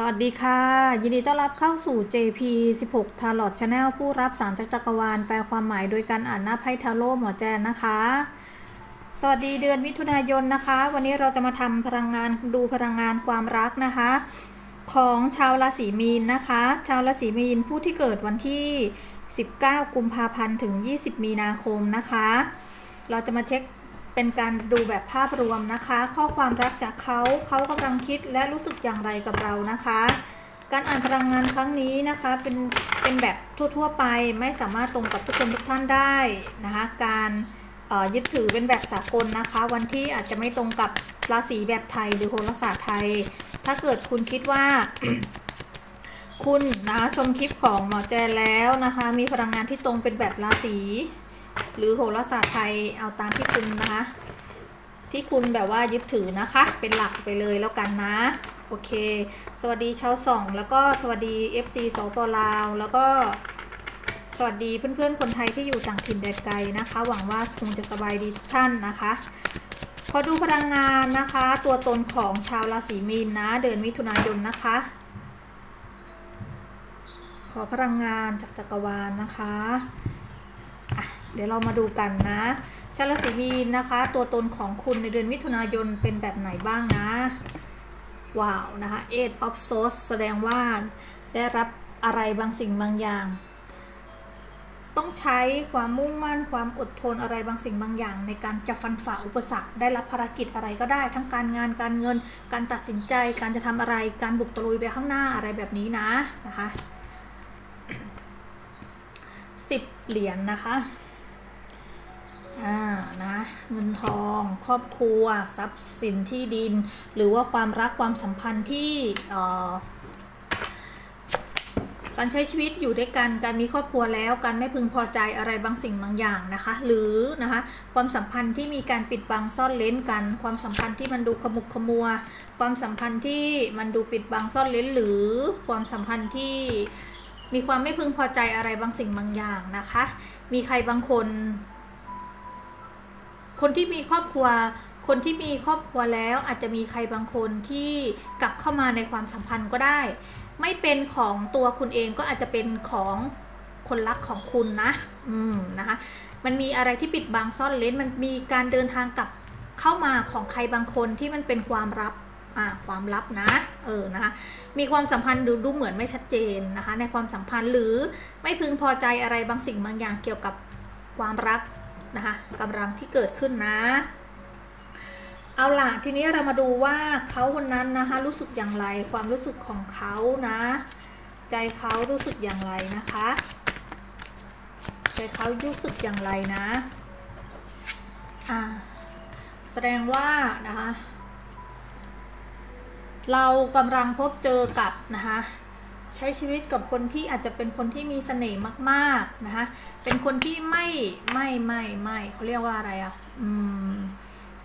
สวัสดีค่ะ ยินดีต้อนรับเข้าสู่ JP 16 Tarot Channel ผู้รับสารจากจักรวาล แปลความหมายโดยการอ่านหน้าไพ่ทาโร่หมอแจนนะคะ สวัสดีเดือนมิถุนายนนะคะ วันนี้เราจะมาทำพลังงานดูพลังงานความรักนะคะ ของชาวราศีมีนนะคะ ชาวราศีมีนผู้ที่เกิดวันที่ 19 กุมภาพันธ์ถึง 20 มีนาคมนะคะ เราจะมาเช็ค เป็นการดูแบบภาพรวมนะคะ ข้อความรักจากเขาเขากำลังคิดและรู้สึกอย่างไรกับเรานะคะ การอ่านพลังงานครั้งนี้นะคะเป็นเป็นแบบทั่ว ๆ ไปไม่สามารถตรงกับทุกคนทุกท่านได้นะคะการอ่อยึดถือเป็นแบบสากลนะคะ วันที่อาจจะไม่ตรงกับราศีแบบไทยหรือโหราศาสตร์ไทย ถ้าเกิดคุณคิดว่า คุณนะคะชมคลิปของหมอแจนแล้วนะคะ มีพลังงานที่ตรงเป็นแบบราศี หรือโหราศาสตร์ไทยเอาตามที่คุณนะคะ ที่คุณแบบว่ายึดถือนะคะ เป็นหลักไปเลยแล้วกันนะ โอเค สวัสดีชาวสอง แล้วก็สวัสดี FC สปลาว แล้วก็สวัสดีเพื่อนๆ คนไทยที่อยู่ต่างถิ่นแดนไกลนะคะ หวังว่าคงจะสบายดีทุกท่านนะคะขอดูพลังงานนะคะ ตัวตนของชาวราศีมีนนะเดือนมิถุนายนนะคะ ขอพลังงานจากจักรวาลนะคะ ดี๋ยวเรามาดูกันนะชาวราศีมีนนะคะ ตัวตนของคุณในเดือนมิถุนายนเป็นแบบไหนบ้างนะ ว้าวนะคะ Eight of Swords แสดงว่าได้รับอะไรบางสิ่งบางอย่าง ต้องใช้ความมุ่งมั่นความอดทนอะไรบางสิ่งบางอย่าง ในการจะฟันฝ่าอุปสรรคได้รับภารกิจอะไรก็ได้ ทั้งการงานการเงิน การตัดสินใจ การจะทำอะไรการบุกตะลุยไปข้างหน้าอะไรแบบนี้นะนะคะสิบเหรียญนนะคะ อ่านะเงินทองครอบครัวทรัพย์สินที่ดิน หรือว่าความรักความสัมพันธ์ที่การใช้ชีวิตอยู่ด้วยกัน การมีครอบครัวแล้ว การไม่พึงพอใจอะไรบางสิ่งบางอย่างนะคะ หรือนะคะความสัมพันธ์ที่มีการปิดบังซ่อนเล้นกัน ความสัมพันธ์ที่มันดูขมุกขมัว ความสัมพันธ์ที่มันดูปิดบังซ่อนเล้น หรือความสัมพันธ์ที่มีความไม่พึงพอใจอะไรบางสิ่งบางอย่างนะคะ มีใครบางคน คนที่มีครอบครัว คนที่มีครอบครัวแล้วอาจจะมีใครบางคนที่กลับเข้ามาในความสัมพันธ์ก็ได้ ไม่เป็นของตัวคุณเองก็อาจจะเป็นของคนรักของคุณนะ อืมนะคะ มันมีอะไรที่ปิดบังซ่อนเล้นมันมีการเดินทางกลับเข้ามาของใครบางคนที่มันเป็นความลับ อ่า ความลับนะ เออ นะคะ มีความสัมพันธ์ดูดูเหมือนไม่ชัดเจนนะคะ ในความสัมพันธ์หรือไม่พึงพอใจอะไรบางสิ่งบางอย่างเกี่ยวกับความรัก นะคะกำลังที่เกิดขึ้นนะ เอาล่ะทีนี้เรามาดูว่าเขาคนนั้นนะคะรู้สึกอย่างไรความรู้สึกของเขานะ ใจเขารู้สึกอย่างไรนะคะ ใจเขารู้สึกอย่างไรนะอ่าแสดงว่านะคะเรากำลังพบเจอกับนะคะ ใช้ชีวิตกับคนที่อาจจะเป็นคนที่มีเสน่ห์มากๆนะคะ เป็นคนที่ไม่ไม่ไม่ไม่เขาเรียกว่าอะไรอะอืม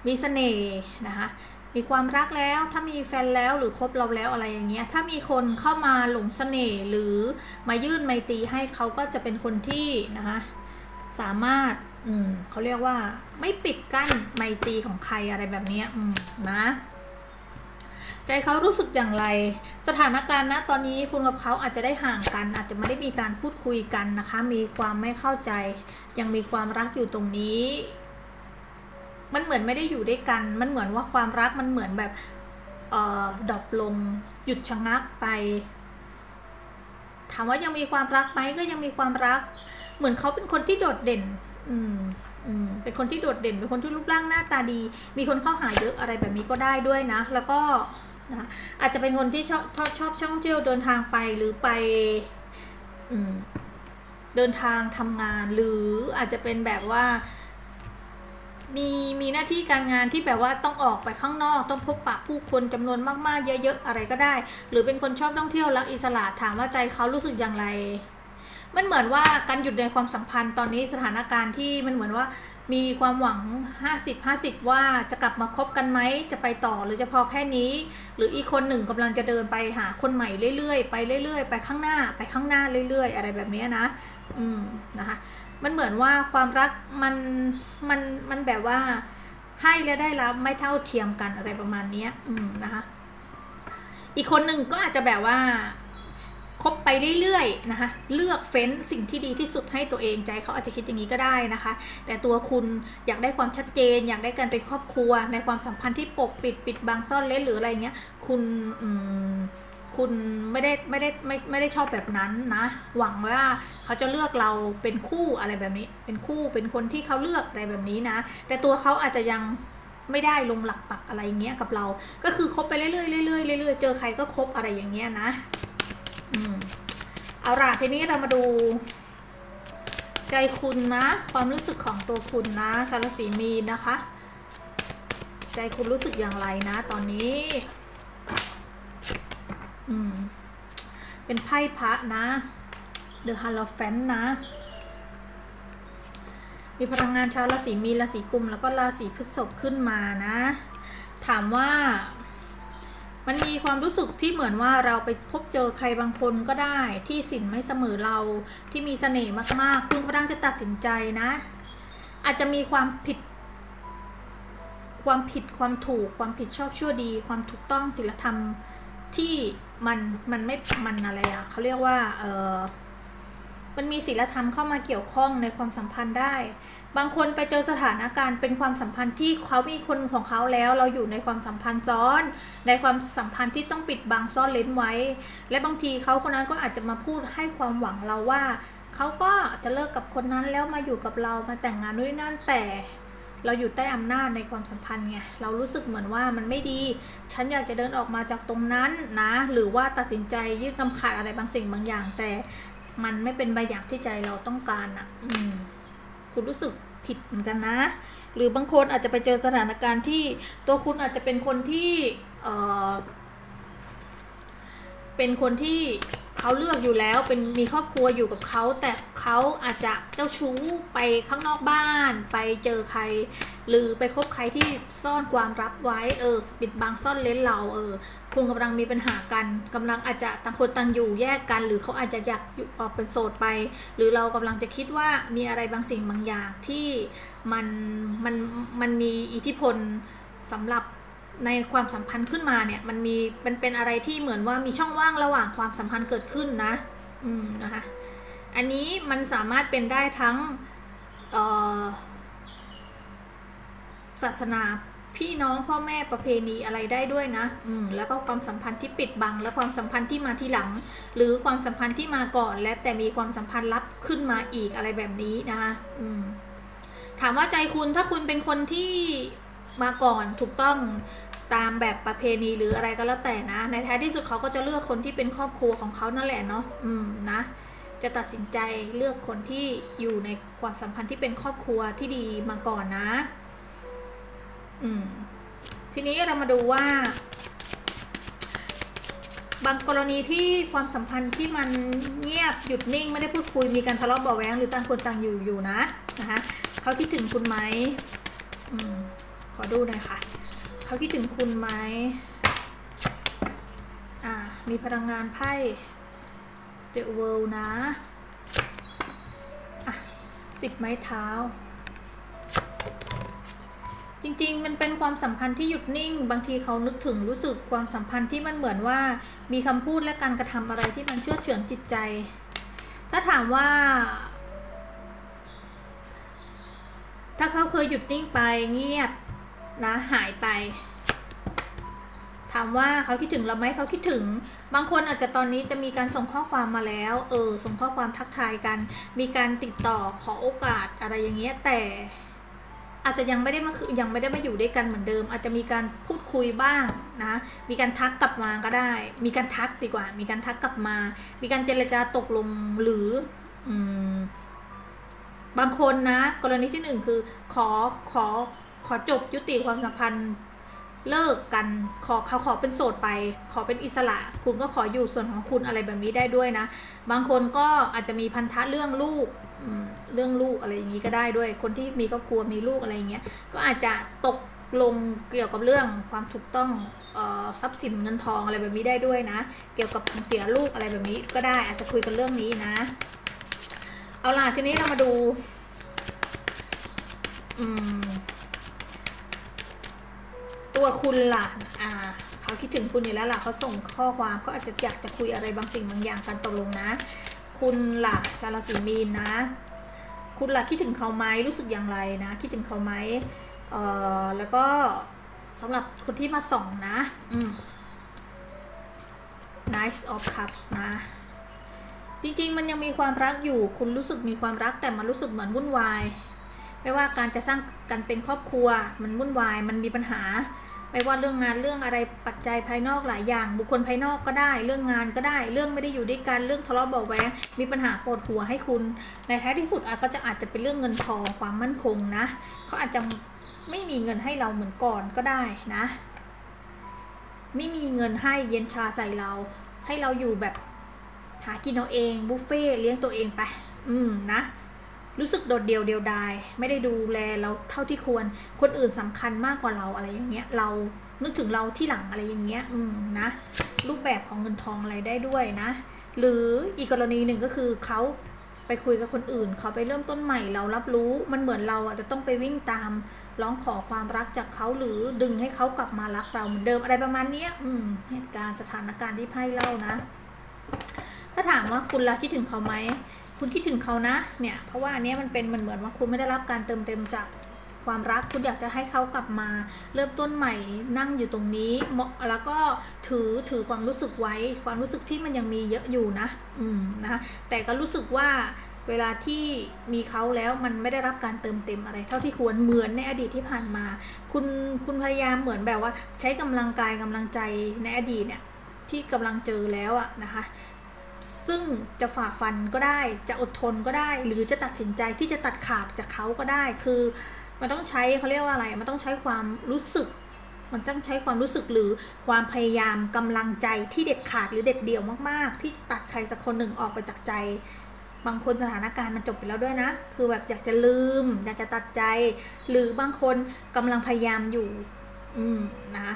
มีเสน่ห์นะคะมีความรักแล้วถ้ามีแฟนแล้วหรือคบเราแล้วอะไรอย่างเงี้ยถ้ามีคนเข้ามาหลงเสน่ห์หรือมายื่นไมตรีให้เขาก็จะเป็นคนที่นะคะสามารถอืมเขาเรียกว่าไม่ปิดกั้นไมตรีของใครอะไรแบบเนี้ยอืมนะ ใจเขารู้สึกอย่างไร สถานการณ์ณตอนนี้คุณกับเขาอาจจะได้ห่างกัน อาจจะไม่ได้มีการพูดคุยกันนะคะ มีความไม่เข้าใจ ยังมีความรักอยู่ตรงนี้ มันเหมือนไม่ได้อยู่ด้วยกัน มันเหมือนว่าความรักมันเหมือนแบบเอ่อดรอปลง หยุดชะงักไป ถามว่ายังมีความรักไหมก็ยังมีความรัก เหมือนเขาเป็นคนที่โดดเด่น อืมอืมเป็นคนที่โดดเด่น เป็นคนที่รูปร่างหน้าตาดี มีคนเข้าหาเยอะอะไรแบบนี้ก็ได้ด้วยนะ แล้วก็ นะอาจจะเป็นคนที่ชอบชอบชอบช่องเที่ยวเดินทางไปหรือไปอืเดินทางทำงาน หรืออาจจะเป็นแบบว่า มีมีหน้าที่การงานที่แบบว่าต้องออกไปข้างนอก ต้องพบปะผู้คนจำนวนมากๆ เยอะๆอะไรก็ได้ หรือเป็นคนชอบท่องเที่ยวรักอิสระถามว่าใจเขารู้สึกอย่างไรมันเหมือนว่าการหยุดในความสัมพันธ์ตอนนี้สถานการณ์ที่มันเหมือนว่า มีความหวัง 50 50 ว่าจะกลับมาคบกันไหม จะไปต่อหรือจะพอแค่นี้ หรืออีกคนหนึ่งกำลังจะเดินไปหาคนใหม่เรื่อยๆ ไปเรื่อยๆ ไปข้างหน้า ไปข้างหน้าเรื่อยๆ อะไรแบบนี้นะ อืม นะคะ มันเหมือนว่าความรักมัน มัน มันแบบว่าให้และได้รับไม่เท่าเทียมกันอะไรประมาณนี้อืม นะคะ อีกคนหนึ่งก็อาจจะแบบว่า คบไปเรื่อยๆนะคะ เลือกเฟ้นสิ่งที่ดีที่สุดให้ตัวเองใจเขาอาจจะคิดอย่างนี้ก็ได้นะคะ แต่ตัวคุณอยากได้ความชัดเจน อยากได้การเป็นครอบครัว ในความสัมพันธ์ที่ปกปิดปิดบังซ่อนเล้นหรืออะไรเงี้ย คุณคุณไม่ได้ไม่ได้ไม่ไม่ได้ชอบแบบนั้นนะ หวังว่าเขาจะเลือกเราเป็นคู่อะไรแบบนี้ เป็นคู่เป็นคนที่เขาเลือกอะไรแบบนี้นะ แต่ตัวเขาอาจจะยังไม่ได้ลงหลักปักอะไรเงี้ยกับเรา ก็คือคบไปเรื่อยๆเรื่อยๆเรื่อยๆเจอใครก็คบอะไรอย่างเงี้ยนะ เอาล่ะทีนี้เรามาดู ใจคุณนะ ความรู้สึกของตัวคุณนะชาวราศีมีนนะคะ ใจคุณรู้สึกอย่างไรนะ ตอนนี้ อืม เป็นไพ่พระนะ The h a r o p h a n t นะ มีพลังงานชาวราศีมีนราศีกุม แล้วก็ราศีพฤษภขึ้นมานะ ถามว่า มันมีความรู้สึกที่เหมือนว่าเราไปพบเจอใครบางคนก็ได้ ที่สินไม่เสมอเราที่มีเสน่ห์มากๆ คุณกำลังจะตัดสินใจนะ อาจจะมีความผิด ความผิดความถูก ความผิดชอบชั่วดี ความถูกต้องศีลธรรมที่มันมันไม่มันอะไรอะเขาเรียกว่าเออมันมีศีลธรรมเข้ามาเกี่ยวข้องในความสัมพันธ์ได้ บางคนไปเจอสถานการณ์เป็นความสัมพันธ์ที่เขามีคนของเขาแล้ว เราอยู่ในความสัมพันธ์ซ้อน ในความสัมพันธ์ที่ต้องปิดบังซ่อนเล้นไว้ และบางทีเขาคนนั้นก็อาจจะมาพูดให้ความหวังเราว่าเขาก็จะเลิกกับคนนั้นแล้วมาอยู่กับเรามาแต่งงานด้วยนั่นแต่ เราอยู่ใต้อำนาจในความสัมพันธ์ไงเรารู้สึกเหมือนว่ามันไม่ดี ฉันอยากจะเดินออกมาจากตรงนั้นนะ หรือว่าตัดสินใจยื่นคำขาดอะไรบางสิ่งบางอย่าง แต่มันไม่เป็นใบอย่างที่ใจเราต้องการอะ อืม คุณรู้สึกผิดเหมือนกันนะ หรือบางคนอาจจะไปเจอสถานการณ์ที่ตัวคุณอาจจะเป็นคนที่ เออเป็นคนที่ เขาเลือกอยู่แล้วเป็นมีครอบครัวอยู่กับเขา แต่เขาอาจจะเจ้าชู้ไปข้างนอกบ้าน ไปเจอใคร หรือไปคบใครที่ซ่อนความลับไว้เออปิดบังซ่อนเล้นเราเออคุณกำลังมีปัญหากันกำลังอาจจะต่างคนต่างอยู่แยกกัน หรือเขาอาจจะอยากอยู่ออกเป็นโสดไป หรือเรากำลังจะคิดว่ามีอะไรบางสิ่งบางอย่างที่มันมันมันมีอิทธิพลสำหรับ ในความสัมพันธ์ขึ้นมาเนี่ยมันมีมันเป็นอะไรที่เหมือนว่ามีช่องว่างระหว่างความสัมพันธ์เกิดขึ้นนะ อืมนะคะอันนี้มันสามารถเป็นได้ทั้งศาสนาพี่น้องพ่อแม่ประเพณีอะไรได้ด้วยนะ อืม แล้วก็ความสัมพันธ์ที่ปิดบัง และความสัมพันธ์ที่มาทีหลัง หรือความสัมพันธ์ที่มาก่อน และแต่มีความสัมพันธ์ลับขึ้นมาอีกอะไรแบบนี้นะคะอืม ถามว่าใจคุณถ้าคุณเป็นคนที่มาก่อนถูกต้อง ตามแบบประเพณีหรืออะไรก็แล้วแต่นะ ในท้ายที่สุดเขาก็จะเลือกคนที่เป็นครอบครัวของเขานั่นแหละเนาะอืมนะ จะตัดสินใจเลือกคนที่อยู่ในความสัมพันธ์ที่เป็นครอบครัวที่ดีมาก่อนนะ อืม ทีนี้เรามาดูว่า บางกรณีที่ความสัมพันธ์ที่มันเงียบหยุดนิ่งไม่ได้พูดคุยมีการทะเลาะเบาะแว้งหรือต่างคนต่างอยู่อยู่นะนะคะเขาคิดถึงคุณไหมอืมขอดูหน่อยค่ะ เขาคิดถึงคุณไหมอ่า มีพลังงานไพ่ The World นะ อะสิบไม้เท้า จริงๆ มันเป็นความสัมพันธ์ที่หยุดนิ่ง บางทีเขานึกถึงรู้สึกความสัมพันธ์ที่มันเหมือนว่า มีคำพูดและการกระทำอะไรที่มันเชื่อเฉือนจิตใจ ถ้าถามว่าถ้าเขาเคยหยุดนิ่งไปเงียบ นะหายไป ถามว่าเขาคิดถึงเราไหมเขาคิดถึง บางคนอาจจะตอนนี้จะมีการส่งข้อความมาแล้ว เออ ส่งข้อความทักทายกัน มีการติดต่อขอโอกาสอะไรอย่างเงี้ยแต่อาจจะยังไม่ได้มาคือยังไม่ได้มาอยู่ด้วยกันเหมือนเดิม อาจจะมีการพูดคุยบ้างนะ มีการทักกลับมาก็ได้ มีการทักดีกว่า มีการทักกลับมา มีการเจรจาตกลงหรืออืมบางคนนะ กรณีที่หนึ่งคือขอขอ ขอจบยุติความสัมพันธ์เลิกกันขอเขาขอเป็นโสดไป ขอเป็นอิสระ คุณก็ขออยู่ส่วนของคุณอะไรแบบนี้ได้ด้วยนะ บางคนก็อาจจะมีพันธะเรื่องลูกเรื่องลูกอะไรอย่างนี้ก็ได้ด้วย คนที่มีครอบครัวมีลูกอะไรอย่างเงี้ยก็อาจจะตกลงเกี่ยวกับเรื่องความถูกต้องออทรัพย์สินเงินทองอะไรแบบนี้ได้ด้วยนะ เกี่ยวกับเสียลูกอะไรแบบนี้ก็ได้อาจจะคุยกันเรื่องนี้นะ เอาล่ะทีนี้เรามาดู อืม ตัวคุณล่ะอ่าเขาคิดถึงคุณอยู่แล้วล่ะเขาส่งข้อความเขาอาจจะอยากจะคุยอะไรบางสิ่งบางอย่างกันตกลงนะ คุณล่ะชาวราศีมีนนะ คุณล่ะคิดถึงเขาไหมรู้สึกอย่างไรนะ คิดถึงเขาไหมเอ่อแล้วก็สำหรับคนที่มาส่องนะอืม Knight of Cups นะ จริงๆ มันยังมีความรักอยู่ คุณรู้สึกมีความรักแต่มันรู้สึกเหมือนวุ่นวาย ไม่ว่าการจะสร้างกันเป็นครอบครัว มันวุ่นวาย มันมีปัญหา ไม่ว่าเรื่องงานเรื่องอะไรปัจจัยภายนอกหลายอย่าง บุคคลภายนอกก็ได้ เรื่องงานก็ได้ เรื่องไม่ได้อยู่ด้วยกันเรื่องทะเลาะเบาะแวงมีปัญหาปวดหัวให้คุณ ในท้ายที่สุดอาจก็จะอาจจะเป็นเรื่องเงินทองความมั่นคงนะเขาอาจจะไม่มีเงินให้เราเหมือนก่อนก็ได้นะ ไม่มีเงินให้เย็นชาใส่เรา ให้เราอยู่แบบหากินเอาเองบุฟเฟ่เลี้ยงตัวเองไป อืมนะ รู้สึกโดดเดี่ยวเดียวดาย ไม่ได้ดูแลเราเท่าที่ควร คนอื่นสำคัญมากกว่าเราอะไรอย่างเงี้ย เรานึกถึงเราที่หลังอะไรอย่างเงี้ย อืมนะ รูปแบบของเงินทองอะไรได้ด้วยนะ หรืออีกกรณีหนึ่งก็คือเขาไปคุยกับคนอื่น เขาไปเริ่มต้นใหม่เรารับรู้ มันเหมือนเราอะจะต้องไปวิ่งตามร้องขอความรักจากเขาหรือดึงให้เขากลับมารักเราเหมือนเดิมอะไรประมาณเนี้ยอืม เหตุการณ์สถานการณ์ที่ไพ่เล่านะ ถ้าถามว่าคุณละคิดถึงเขาไหม คุณคิดถึงเขานะเนี่ยเพราะว่าอันนี้มันเป็นเหมือนเหมือนว่าคุณไม่ได้รับการเติมเต็มจากความรักคุณอยากจะให้เขากลับมาเริ่มต้นใหม่นั่งอยู่ตรงนี้เหมาะแล้วก็ถือถือความรู้สึกไว้ ความรู้สึกที่มันยังมีเยอะอยู่นะอืมนะคะแต่ก็รู้สึกว่าเวลาที่มีเขาแล้วมันไม่ได้รับการเติมเต็มอะไร เท่าที่ควรเหมือนในอดีตที่ผ่านมา คุณคุณพยายามเหมือนแบบว่า ใช้กำลังกายกำลังใจในอดีตเนี่ยที่กำลังเจอแล้วอะนะคะ ซึ่งจะฝ่าฟันก็ได้ จะอดทนก็ได้ หรือจะตัดสินใจที่จะตัดขาดจากเขาก็ได้ คือ มันต้องใช้เขาเรียกว่าอะไร มันต้องใช้ความรู้สึก มันต้องใช้ความรู้สึกหรือความพยายามกำลังใจที่เด็ดขาดหรือเด็ดเดี่ยวมาก ๆ ที่จะตัดใครสักคนหนึ่งออกไปจากใจ บางคนสถานการณ์มันจบไปแล้วด้วยนะ คือแบบอยากจะลืม อยากจะตัดใจ หรือบางคนกำลังพยายามอยู่ อืมนะ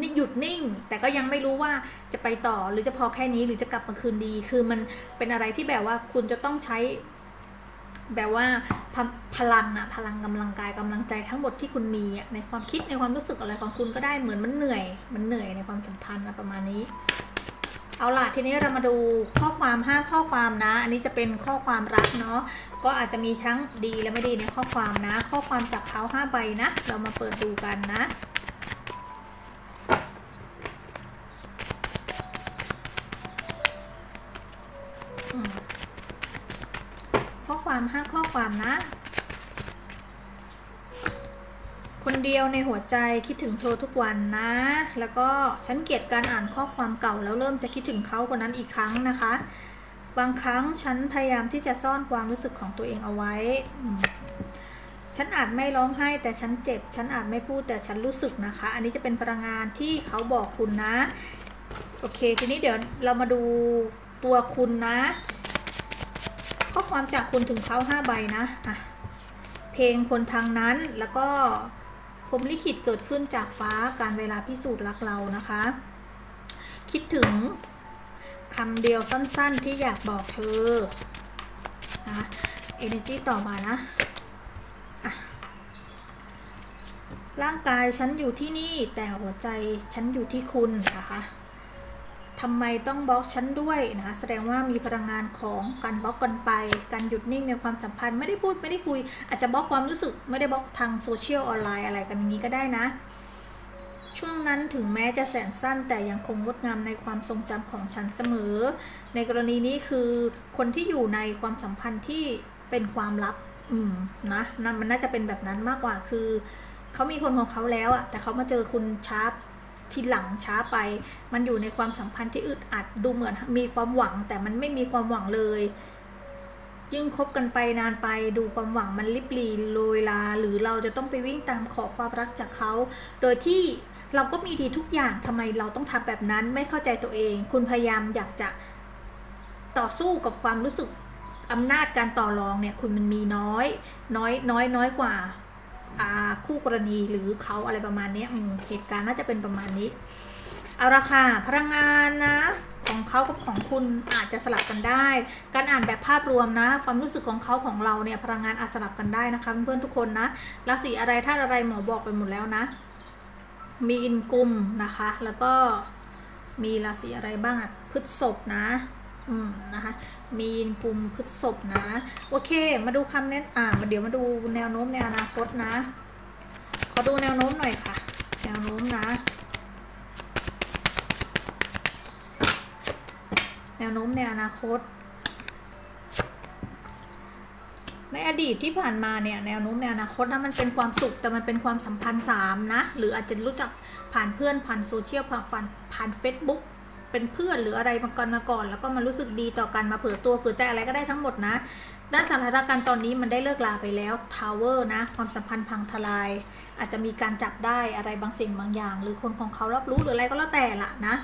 นี่หยุดนิ่ง แต่ก็ยังไม่รู้ว่าจะไปต่อหรือจะพอแค่นี้หรือจะกลับมาคืนดี คือมันเป็นอะไรที่แบบว่าคุณจะต้องใช้ แบบว่าพพลังอะพลังกำลังกายกำลังใจทั้งหมดที่คุณมีอะในความคิดในความรู้สึกอะไรของคุณก็ได้เหมือนมันเหนื่อย มันเหนื่อยในความสัมพันธ์อะประมาณนี้ เอาล่ะทีนี้เรามาดูข้อความ5ข้อความนะ อันนี้จะเป็นข้อความรักเนาะก็อาจจะมีทั้งดีและไม่ดีในข้อความนะ ข้อความจากเขา5ใบนะ เรามาเปิดดูกันนะ อืมข้อความห้าข้อความนะ คนเดียวในหัวใจคิดถึงเธอทุกวันนะ แล้วก็ฉันเกลียดการอ่านข้อความเก่าแล้วเริ่มจะคิดถึงเขาคนนั้นอีกครั้งนะคะ บางครั้งฉันพยายามที่จะซ่อนความรู้สึกของตัวเองเอาไว้ ฉันอาจไม่ร้องไห้แต่ฉันเจ็บ ฉันอาจไม่พูดแต่ฉันรู้สึกนะคะ อันนี้จะเป็นพลังงานที่เขาบอกคุณนะ โอเค ทีนี้เดี๋ยวเรามาดูตัวคุณนะ ข้อความจากคุณถึงเขาห้าใบนะอะเพลงคนทางนั้นแล้วก็ พรมลิขิตเกิดขึ้นจากฟ้าการเวลาพิสูจน์รักเรานะคะ คิดถึงคำเดียวสั้นๆที่อยากบอกเธอนะ energy ต่อมานะร่างกายฉันอยู่ที่นี่แต่หัวใจฉันอยู่ที่คุณนะคะ ทำไมต้องบล็อกฉันด้วยนะแสดงว่ามีพลังงานของการบล็อกกันไป การหยุดนิ่งในความสัมพันธ์ไม่ได้พูดไม่ได้คุย อาจจะบล็อกความรู้สึกไม่ได้บล็อกทางโซเชียลออนไลน์อะไรกันอย่างนี้ก็ได้นะ ช่วงนั้นถึงแม้จะแสนสั้นแต่ยังคงงดงามในความทรงจำของฉันเสมอ ในกรณีนี้คือคนที่อยู่ในความสัมพันธ์ที่เป็นความลับ อืมนะนั่นมันน่าจะเป็นแบบนั้นมากกว่าคือเขามีคนของเขาแล้วอะแต่เขามาเจอคุณช้า ทีหลังช้าไป มันอยู่ในความสัมพันธ์ที่อึดอัดดูเหมือนมีความหวัง แต่มันไม่มีความหวังเลย ยิ่งคบกันไปนานไปดูความหวังมันลิบหลีโรยลา หรือเราจะต้องไปวิ่งตามขอความรักจากเขา โดยที่เราก็มีดีทุกอย่างทำไมเราต้องทำแบบนั้นไม่เข้าใจตัวเอง คุณพยายามอยากจะต่อสู้กับความรู้สึกอำนาจการต่อรองเนี่ยคุณมันมีน้อย น้อยน้อยน้อยกว่า คู่กรณีหรือเขาอะไรประมาณนี้เหตุการณ์น่าจะเป็นประมาณนี้ เอาละค่ะพลังงานนะของเขากับของคุณอาจจะสลับกันได้ การอ่านแบบภาพรวมนะ ความรู้สึกของเขาของเราเนี่ยพลังงานอาจสลับกันได้นะคะเพื่อนๆทุกคนนะราศีอะไรธาตุอะไรหมอบอกไปหมดแล้วนะ มีอินกุมนะคะ แล้วก็มีราศีอะไรบ้างอะพฤษภนะ อืมนะคะ มีนกุมพฤษภนะ โอเค มาดูคำแนะอ่ามาเดี๋ยวมาดูแนวโน้มในอนาคตนะ ขอดูแนวโน้มหน่อยค่ะ แนวโน้มนะ แนวโน้มในอนาคต ในอดีตที่ผ่านมาเนี่ยแนวโน้มในอนาคตนะมันเป็นความสุขแต่มันเป็นความสัมพันธ์สามนะ หรืออาจจะรู้จักผ่านเพื่อนผ่านโซเชียลผ่านผ่านเฟซบุ๊ก เป็นเพื่อนหรืออะไรมาก่อนมาก่อน แล้วก็มารู้สึกดีต่อกันมาเผื่อตัวเผื่อใจอะไรก็ได้ทั้งหมดนะด้านสถานการณ์ตอนนี้มันได้เลิกลาไปแล้วทาวเวอร์นะ ความสัมพันธ์พังทลาย อาจจะมีการจับได้อะไรบางสิ่งบางอย่าง หรือคนของเขารับรู้หรืออะไรก็แล้วแต่ละนะ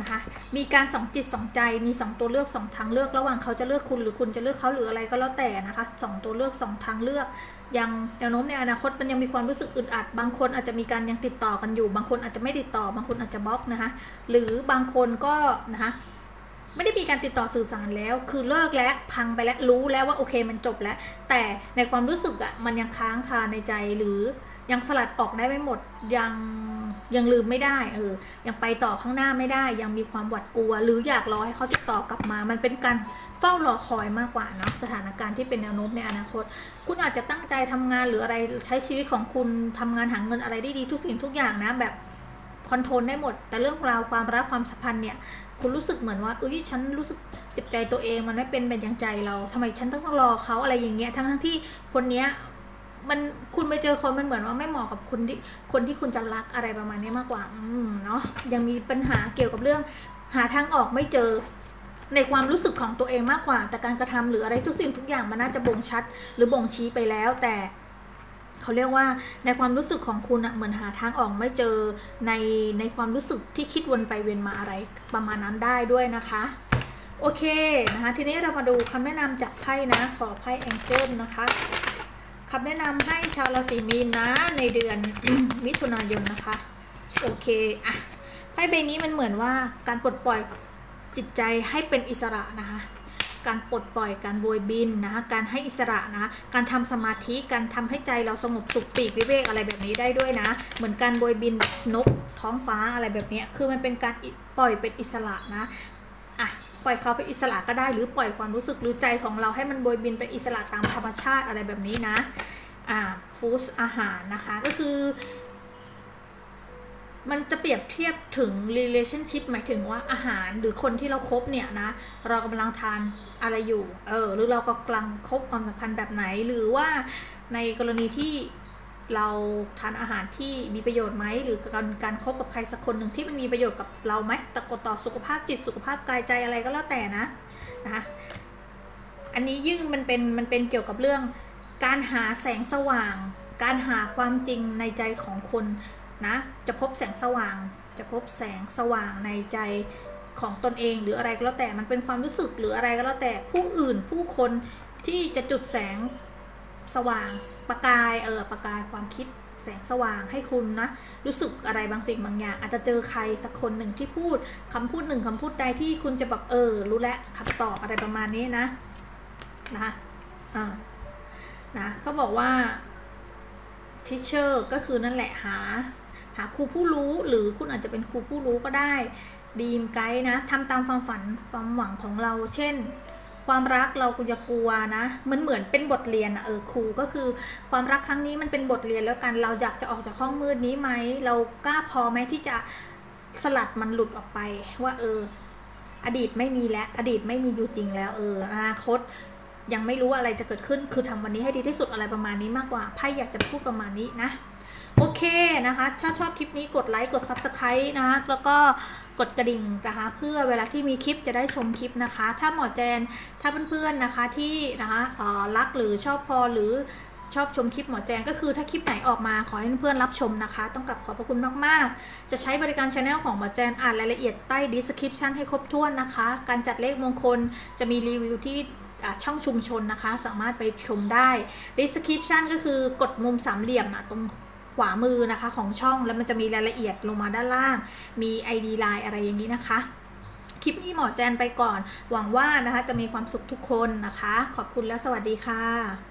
นะคะมีการสองจิตสองใจมีสองตัวเลือกสองทางเลือก ระหว่างเขาจะเลือกคุณหรือคุณจะเลือกเขาหรืออะไรก็แล้วแต่นะคะสองตัวเลือกสองทางเลือก ยังแนวโน้มในอนาคตมันยังมีความรู้สึกอึดอัด บางคนอาจจะมีการยังติดต่อกันอยู่ บางคนอาจจะไม่ติดต่อ บางคนอาจจะบล็อกนะคะหรือบางคนก็นะคะไม่ได้มีการติดต่อสื่อสารแล้ว คือเลิกแล้วพังไปแล้วรู้แล้วว่าโอเคมันจบแล้ว แต่ในความรู้สึกอะ่ะมันยังค้างคาในใจหรือยังสลัดออกได้ไม่หมดยังยังลืมไม่ได้เออยังไปต่อข้างหน้าไม่ได้ ยังมีความหวาดกลัว หรืออยากรอให้เขาติดต่อกลับมา มันเป็นการ เฝ้ารอคอยมากกว่าเนาะสถานการณ์ที่เป็นแนวโน้มในอนาคต คุณอาจจะตั้งใจทำงานหรืออะไรใช้ชีวิตของคุณทำงานหาเงินอะไรได้ดีทุกสิ่งทุกอย่างนะแบบคอนโทรลได้หมด แต่เรื่องราวความรักความสัมพันธ์เนี่ย คุณรู้สึกเหมือนว่าเอ้ยฉันรู้สึกเจ็บใจตัวเองมันไม่เป็นแบบอย่างใจเราทำไมฉันต้องรอเขาอะไรอย่างเงี้ยทั้งทั้งที่คนเนี้ยมันคุณไปเจอคนมันเหมือนว่าไม่เหมาะกับคนที่คนที่คุณจะรักอะไรประมาณนี้มากกว่า อืมเนาะยังมีปัญหาเกี่ยวกับเรื่องหาทางออกไม่เจอ ในความรู้สึกของตัวเองมากกว่า แต่การกระทำหรืออะไรทุกสิ่งทุกอย่างมันน่าจะบ่งชัด หรือบ่งชี้ไปแล้ว แต่เขาเรียกว่าในความรู้สึกของคุณอะเหมือนหาทางออกไม่เจอในในความรู้สึกที่คิดวนไปเวียนมาอะไรประมาณนั้นได้ด้วยนะคะ โอเคนะคะ ทีนี้เรามาดูคำแนะนำจากไพ่นะ ขอไพ่แองเจิลนะคะคำแนะนำให้ชาวราศีมีนนะในเดือนมิถุนายนนะคะ โอเคอะไพ่ใบนี้มันเหมือนว่าการปลดปล่อย จิตใจให้เป็นอิสระนะคะการปลดปล่อยการโบยบินนะคะการให้อิสระนะการทำสมาธิการทำให้ใจเราสงบสุขปีกวิเวกอะไรแบบนี้ได้ด้วยนะ เหมือนการโบยบินแบบนกท้องฟ้าอะไรแบบนี้คือมันเป็นการปล่อยเป็นอิสระนะอะปล่อยเขาเป็นอิสระก็ได้หรือปล่อยความรู้สึกหรือใจของเราให้มันโบยบินเป็นอิสระตามธรรมชาติอะไรแบบนี้นะอ่าฟู้ดอาหารนะคะ ก็คือ มันจะเปรียบเทียบถึง relationship หมายถึงว่าอาหารหรือคนที่เราครบเนี่ยนะ เรากำลังทานอะไรอยู่ เออ หรือเรากำลังคบความสัมพันธ์แบบไหน หรือว่าในกรณีที่เราทานอาหารที่มีประโยชน์ไหม หรือการการคบกับใครสักคนหนึ่งที่มันมีประโยชน์กับเราไหมตะกดต่อสุขภาพจิตสุขภาพกายใจอะไรก็แล้วแต่นะนะคะอันนี้ยิ่งมันเป็นมันเป็นเกี่ยวกับเรื่อง การหาแสงสว่าง การหาความจริงในใจของคน นะจะพบแสงสว่าง จะพบแสงสว่างในใจของตนเองหรืออะไรก็แล้วแต่มันเป็นความรู้สึกหรืออะไรก็แล้วแต่ผู้อื่นผู้คนที่จะจุดแสงสว่างประกายเออประกายความคิดแสงสว่างให้คุณนะ รู้สึกอะไรบางสิ่งบางอย่าง อาจจะเจอใครสักคนหนึ่งที่พูดคำพูดหนึ่งคำพูดใดที่คุณจะแบบเออ รู้แล้วคำตอบอะไรประมาณนี้นะนะคะอ่านะเขาบอกว่าทิเชอร์ก็คือนั่นแหละหา หาครูผู้รู้หรือคุณอาจจะเป็นครูผู้รู้ก็ได้ ดีมไกด์นะทำตามความฝันความหวังของเรา เช่น ความรักเรากูจะกลัวนะ มันเหมือนเป็นบทเรียนอะเออครูก็คือความรักครั้งนี้มันเป็นบทเรียนแล้วกันเราอยากจะออกจากห้องมืดนี้ไหมเรากล้าพอไหมที่จะสลัดมันหลุดออกไปว่าเออ อดีตไม่มีแล้วอดีตไม่มีอยู่จริงแล้วเอออนาคตยังไม่รู้อะไรจะเกิดขึ้น คือทำวันนี้ให้ดีที่สุดอะไรประมาณนี้มากกว่าไพ่อยากจะพูดประมาณนี้นะ โอเคนะคะถ้าชอบคลิปนี้กดไลค์กด Subscribe นะคะแล้วก็กดกระดิ่งนะคะ เพื่อเวลาที่มีคลิปจะได้ชมคลิปนะคะ ถ้าหมอแจนถ้าเพื่อนๆนะคะที่นะคะรักหรือชอบพอหรือชอบชมคลิปหมอแจนก็คือถ้าคลิปไหนออกมาขอให้เพื่อนๆรับชมนะคะ ต้องกลับขอบพระคุณมากๆ จะใช้บริการช anel ของหมอแจนอ่านรายละเอียดใต้ description ให้ครบถ้วนนะคะ การจัดเลขมงคลจะมีรีวิวที่ช่องชุมชนนะคะ สามารถไปชมได้ description ก็คือกดมุมสามเหลี่ยมนะตรง วามือนะคะของช่องแล้วมันจะมีรายละเอียดลงมาด้านล่าง มี ID Line อะไรอย่างนี้นะคะ คลิปนี้หมอแจนไปก่อน หวังว่านะคะจะมีความสุขทุกคนนะคะ ขอบคุณและสวัสดีค่ะ